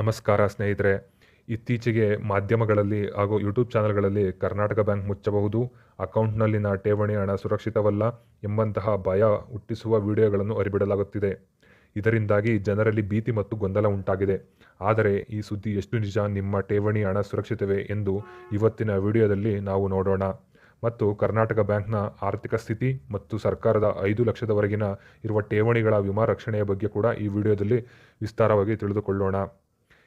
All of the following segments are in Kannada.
ನಮಸ್ಕಾರ ಸ್ನೇಹಿತರೆ. ಇತ್ತೀಚೆಗೆ ಮಾಧ್ಯಮಗಳಲ್ಲಿ ಹಾಗೂ ಯೂಟ್ಯೂಬ್ ಚಾನಲ್ಗಳಲ್ಲಿ ಕರ್ನಾಟಕ ಬ್ಯಾಂಕ್ ಮುಚ್ಚಬಹುದು, ಅಕೌಂಟ್ನಲ್ಲಿನ ಠೇವಣಿ ಹಣ ಸುರಕ್ಷಿತವಲ್ಲ ಎಂಬಂತಹ ಭಯ ಹುಟ್ಟಿಸುವ ವಿಡಿಯೋಗಳನ್ನು ಅರಿಬಿಡಲಾಗುತ್ತಿದೆ ಇದರಿಂದಾಗಿ ಜನರಲ್ಲಿ ಭೀತಿ ಮತ್ತು ಗೊಂದಲ ಉಂಟಾಗಿದೆ. ಆದರೆ ಈ ಸುದ್ದಿ ಎಷ್ಟು ನಿಜ, ನಿಮ್ಮ ಠೇವಣಿ ಹಣ ಸುರಕ್ಷಿತವೇ ಎಂದು ಇವತ್ತಿನ ವಿಡಿಯೋದಲ್ಲಿ ನಾವು ನೋಡೋಣ. ಮತ್ತು ಕರ್ನಾಟಕ ಬ್ಯಾಂಕ್ನ ಆರ್ಥಿಕ ಸ್ಥಿತಿ ಮತ್ತು ಸರ್ಕಾರದ ಐದು ಲಕ್ಷದವರೆಗಿನ ಇರುವ ಠೇವಣಿಗಳ ವಿಮಾ ರಕ್ಷಣೆಯ ಬಗ್ಗೆ ಕೂಡ ಈ ವಿಡಿಯೋದಲ್ಲಿ ವಿಸ್ತಾರವಾಗಿ ತಿಳಿದುಕೊಳ್ಳೋಣ.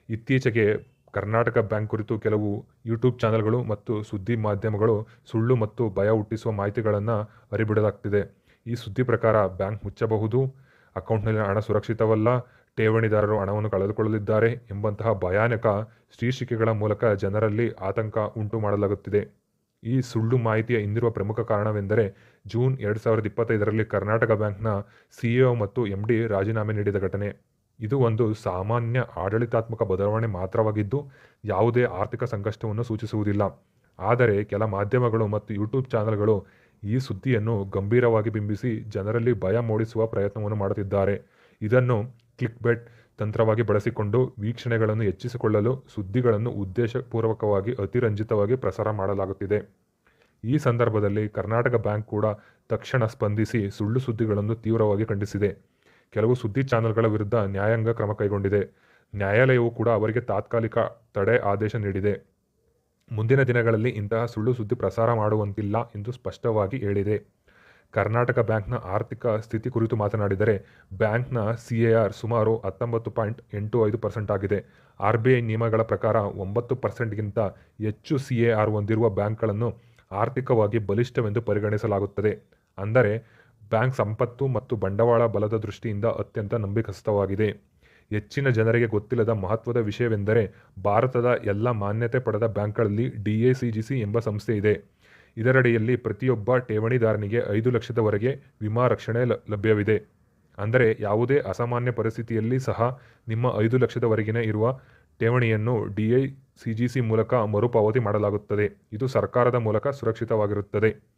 ಇತ್ತೀಚೆಗೆ ಕರ್ನಾಟಕ ಬ್ಯಾಂಕ್ ಕುರಿತು ಕೆಲವು ಯೂಟ್ಯೂಬ್ ಚಾನೆಲ್ಗಳು ಮತ್ತು ಸುದ್ದಿ ಮಾಧ್ಯಮಗಳು ಸುಳ್ಳು ಮತ್ತು ಭಯ ಹುಟ್ಟಿಸುವ ಮಾಹಿತಿಗಳನ್ನು ಹರಿಬಿಡಲಾಗ್ತಿದೆ ಈ ಸುದ್ದಿ ಪ್ರಕಾರ ಬ್ಯಾಂಕ್ ಮುಚ್ಚಬಹುದು, ಅಕೌಂಟ್ನಲ್ಲಿ ಹಣ ಸುರಕ್ಷಿತವಲ್ಲ, ಠೇವಣಿದಾರರು ಹಣವನ್ನು ಕಳೆದುಕೊಳ್ಳಲಿದ್ದಾರೆ ಎಂಬಂತಹ ಭಯಾನಕ ಶೀರ್ಷಿಕೆಗಳ ಮೂಲಕ ಜನರಲ್ಲಿ ಆತಂಕ ಉಂಟು ಮಾಡಲಾಗುತ್ತಿದೆ. ಈ ಸುಳ್ಳು ಮಾಹಿತಿಯ ಹಿಂದಿರುವ ಪ್ರಮುಖ ಕಾರಣವೆಂದರೆ ಜೂನ್ ಎರಡು ಸಾವಿರದ ಇಪ್ಪತ್ತೈದರಲ್ಲಿ ಕರ್ನಾಟಕ ಬ್ಯಾಂಕ್ನ ಸಿಇಒ ಮತ್ತು ಎಂ ಡಿ ರಾಜೀನಾಮೆ ನೀಡಿದ ಘಟನೆ. ಇದು ಒಂದು ಸಾಮಾನ್ಯ ಆಡಳಿತಾತ್ಮಕ ಬದಲಾವಣೆ ಮಾತ್ರವಾಗಿದ್ದು ಯಾವುದೇ ಆರ್ಥಿಕ ಸಂಕಷ್ಟವನ್ನು ಸೂಚಿಸುವುದಿಲ್ಲ. ಆದರೆ ಕೆಲ ಮಾಧ್ಯಮಗಳು ಮತ್ತು ಯೂಟ್ಯೂಬ್ ಚಾನೆಲ್ಗಳು ಈ ಸುದ್ದಿಯನ್ನು ಗಂಭೀರವಾಗಿ ಬಿಂಬಿಸಿ ಜನರಲ್ಲಿ ಭಯ ಮೂಡಿಸುವ ಪ್ರಯತ್ನವನ್ನು ಮಾಡುತ್ತಿದ್ದಾರೆ. ಇದನ್ನು ಕ್ಲಿಕ್ ಬೆಟ್ ತಂತ್ರವಾಗಿ ಬಳಸಿಕೊಂಡು ವೀಕ್ಷಣೆಗಳನ್ನು ಹೆಚ್ಚಿಸಿಕೊಳ್ಳಲು ಸುದ್ದಿಗಳನ್ನು ಉದ್ದೇಶಪೂರ್ವಕವಾಗಿ, ಅತಿರಂಜಿತವಾಗಿ ಪ್ರಸಾರ ಮಾಡಲಾಗುತ್ತಿದೆ. ಈ ಸಂದರ್ಭದಲ್ಲಿ ಕರ್ನಾಟಕ ಬ್ಯಾಂಕ್ ಕೂಡ ತಕ್ಷಣ ಸ್ಪಂದಿಸಿ ಸುಳ್ಳು ಸುದ್ದಿಗಳನ್ನು ತೀವ್ರವಾಗಿ ಖಂಡಿಸಿದೆ. ಕೆಲವು ಸುದ್ದಿ ಚಾನೆಲ್ಗಳ ವಿರುದ್ಧ ನ್ಯಾಯಾಂಗ ಕ್ರಮ ಕೈಗೊಂಡಿದೆ. ನ್ಯಾಯಾಲಯವು ಕೂಡ ಅವರಿಗೆ ತಾತ್ಕಾಲಿಕ ತಡೆ ಆದೇಶ ನೀಡಿದೆ. ಮುಂದಿನ ದಿನಗಳಲ್ಲಿ ಇಂತಹ ಸುಳ್ಳು ಸುದ್ದಿ ಪ್ರಸಾರ ಮಾಡುವಂತಿಲ್ಲ ಎಂದು ಸ್ಪಷ್ಟವಾಗಿ ಹೇಳಿದೆ. ಕರ್ನಾಟಕ ಬ್ಯಾಂಕ್ನ ಆರ್ಥಿಕ ಸ್ಥಿತಿ ಕುರಿತು ಮಾತನಾಡಿದರೆ, ಬ್ಯಾಂಕ್ನ ಸಿ ಎ ಆರ್ ಸುಮಾರು ಹತ್ತೊಂಬತ್ತು ಪಾಯಿಂಟ್ ಎಂಟು ಐದು ಪರ್ಸೆಂಟ್ ಆಗಿದೆ. ಆರ್ ಬಿ ಐ ನಿಯಮಗಳ ಪ್ರಕಾರ ಒಂಬತ್ತು ಪರ್ಸೆಂಟ್ಗಿಂತ ಹೆಚ್ಚು ಸಿ ಎ ಆರ್ ಹೊಂದಿರುವ ಬ್ಯಾಂಕ್ಗಳನ್ನು ಆರ್ಥಿಕವಾಗಿ ಬಲಿಷ್ಠವೆಂದು ಪರಿಗಣಿಸಲಾಗುತ್ತದೆ. ಅಂದರೆ ಬ್ಯಾಂಕ್ ಸಂಪತ್ತು ಮತ್ತು ಬಂಡವಾಳ ಬಲದ ದೃಷ್ಟಿಯಿಂದ ಅತ್ಯಂತ ನಂಬಿಕಸ್ಥವಾಗಿದೆ. ಹೆಚ್ಚಿನ ಜನರಿಗೆ ಗೊತ್ತಿಲ್ಲದ ಮಹತ್ವದ ವಿಷಯವೆಂದರೆ ಭಾರತದ ಎಲ್ಲ ಮಾನ್ಯತೆ ಪಡೆದ ಬ್ಯಾಂಕ್ಗಳಲ್ಲಿ ಡಿಎಸಿಜಿಸಿ ಎಂಬ ಸಂಸ್ಥೆ ಇದೆ. ಇದರಡಿಯಲ್ಲಿ ಪ್ರತಿಯೊಬ್ಬ ಠೇವಣಿದಾರನಿಗೆ ಐದು ಲಕ್ಷದವರೆಗೆ ವಿಮಾ ರಕ್ಷಣೆ ಲಭ್ಯವಿದೆ. ಅಂದರೆ ಯಾವುದೇ ಅಸಾಮಾನ್ಯ ಪರಿಸ್ಥಿತಿಯಲ್ಲಿ ಸಹ ನಿಮ್ಮ ಐದು ಲಕ್ಷದವರೆಗಿನ ಇರುವ ಠೇವಣಿಯನ್ನು ಡಿಐ ಸಿಜಿಸಿ ಮೂಲಕ ಮರುಪಾವತಿ ಮಾಡಲಾಗುತ್ತದೆ. ಇದು ಸರ್ಕಾರದ ಮೂಲಕ ಸುರಕ್ಷಿತವಾಗಿರುತ್ತದೆ.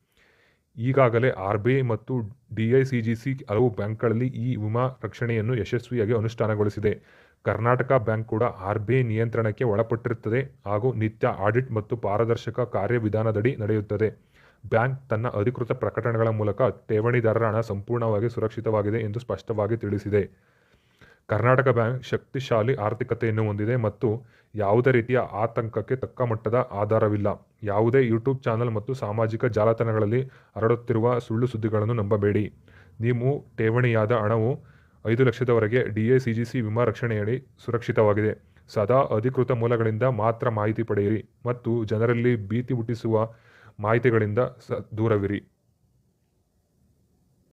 ಈಗಾಗಲೇ ಆರ್ ಮತ್ತು ಡಿಐಸಿಜಿಸಿ ಹಲವು ಬ್ಯಾಂಕ್ಗಳಲ್ಲಿ ಈ ವಿಮಾ ರಕ್ಷಣೆಯನ್ನು ಯಶಸ್ವಿಯಾಗಿ ಅನುಷ್ಠಾನಗೊಳಿಸಿದೆ. ಕರ್ನಾಟಕ ಬ್ಯಾಂಕ್ ಕೂಡ ಆರ್ ನಿಯಂತ್ರಣಕ್ಕೆ ಒಳಪಟ್ಟಿರುತ್ತದೆ ಹಾಗೂ ನಿತ್ಯ ಆಡಿಟ್ ಮತ್ತು ಪಾರದರ್ಶಕ ಕಾರ್ಯವಿಧಾನದಡಿ ನಡೆಯುತ್ತದೆ. ಬ್ಯಾಂಕ್ ತನ್ನ ಅಧಿಕೃತ ಪ್ರಕಟಣೆಗಳ ಮೂಲಕ ಠೇವಣಿದಾರರ ಹಣ ಸಂಪೂರ್ಣವಾಗಿ ಸುರಕ್ಷಿತವಾಗಿದೆ ಎಂದು ಸ್ಪಷ್ಟವಾಗಿ ತಿಳಿಸಿದೆ. ಕರ್ನಾಟಕ ಬ್ಯಾಂಕ್ ಶಕ್ತಿಶಾಲಿ ಆರ್ಥಿಕತೆಯನ್ನು ಹೊಂದಿದೆ ಮತ್ತು ಯಾವುದೇ ರೀತಿಯ ಆತಂಕಕ್ಕೆ ತಕ್ಕ ಮಟ್ಟದ ಆಧಾರವಿಲ್ಲ. ಯಾವುದೇ ಯೂಟ್ಯೂಬ್ ಚಾನಲ್ ಮತ್ತು ಸಾಮಾಜಿಕ ಜಾಲತಾಣಗಳಲ್ಲಿ ಹರಡುತ್ತಿರುವ ಸುಳ್ಳು ಸುದ್ದಿಗಳನ್ನು ನಂಬಬೇಡಿ. ನೀವು ಠೇವಣಿಯಾದ ಹಣವು ಐದು ಲಕ್ಷದವರೆಗೆ D A C G C ವಿಮಾ ರಕ್ಷಣೆಯಡಿ ಸುರಕ್ಷಿತವಾಗಿದೆ. ಸದಾ ಅಧಿಕೃತ ಮೂಲಗಳಿಂದ ಮಾತ್ರ ಮಾಹಿತಿ ಪಡೆಯಿರಿ ಮತ್ತು ಜನರಲ್ಲಿ ಭೀತಿ ಹುಟ್ಟಿಸುವ ಮಾಹಿತಿಗಳಿಂದ ಸ ದೂರವಿರಿ.